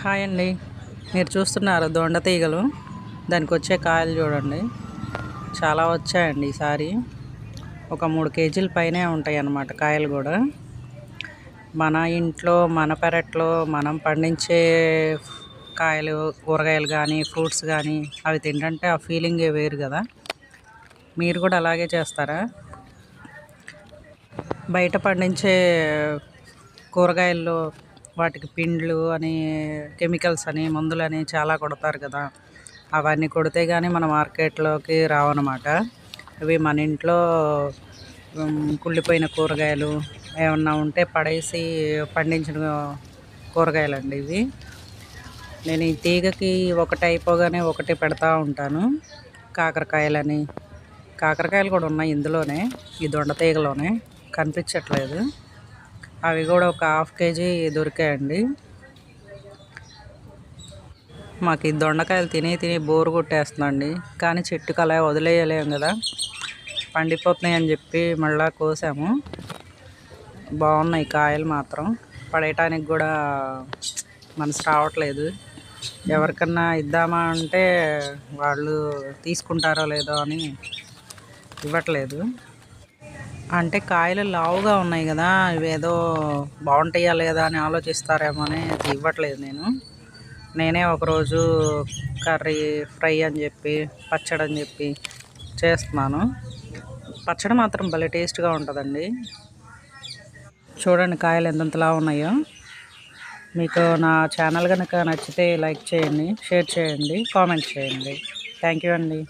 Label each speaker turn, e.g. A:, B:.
A: Hi అండి. మీరు చూస్తున్నారు దొండ తీగలు. దానికి వచ్చే కాయలు చూడండి. చాలా వచ్చాయండి ఈసారి ఒక మూడు కేజీల పైనే ఉంటాయి అన్నమాట కాయలు కూడా. మన ఇంట్లో మన పెరట్లో మనం పండించే కాయలు కూరగాయలు కానీ ఫ్రూట్స్ కానీ అవి తింటే ఆ ఫీలింగే వేరు కదా. మీరు కూడా అలాగే చేస్తారా? బయట పండించే కూరగాయల్లో వాటికి పిండ్లు అని కెమికల్స్ అని మందులని చాలా కొడతారు కదా. అవన్నీ కొడితే కానీ మన మార్కెట్లోకి రావన్నమాట. ఇవి మన ఇంట్లో కుళ్ళిపోయిన కూరగాయలు ఏమన్నా ఉంటే పడేసి పండించిన కూరగాయలు అండి ఇవి. నేను ఈ తీగకి ఒకటి అయిపోగానే ఒకటి పెడతా ఉంటాను. కాకరకాయలని కాకరకాయలు కూడా ఉన్నాయి ఇందులోనే ఈ దొండ తీగలోనే. కనిపించట్లేదు. అవి కూడా ఒక హాఫ్ కేజీ దొరికాయండి. మాకు ఈ దొండకాయలు తిని తిని బోరు కొట్టేస్తుందండి. కానీ చెట్టుకు అలా వదిలేయలేం కదా. పండిపోతున్నాయి అని చెప్పి మళ్ళా కోసాము. బాగున్నాయి కాయలు మాత్రం. పడేయటానికి కూడా మనసు రావట్లేదు. ఎవరికన్నా ఇద్దామా అంటే వాళ్ళు తీసుకుంటారో లేదో అని ఇవ్వట్లేదు. అంటే కాయలు లావుగా ఉన్నాయి కదా ఇవేదో బాగుంటాయా లేదా అని ఆలోచిస్తారేమో అని ఇవ్వట్లేదు నేను. నేనే ఒకరోజు కర్రీ ఫ్రై అని చెప్పి పచ్చడి అని చెప్పి చేస్తున్నాను. పచ్చడి మాత్రం భలే టేస్ట్గా ఉంటుందండి. చూడండి కాయలు ఎంతలా ఉన్నాయో. మీకు నా ఛానల్ కనుక నచ్చితే లైక్ చేయండి షేర్ చేయండి కామెంట్ చేయండి. థ్యాంక్ యూ అండి.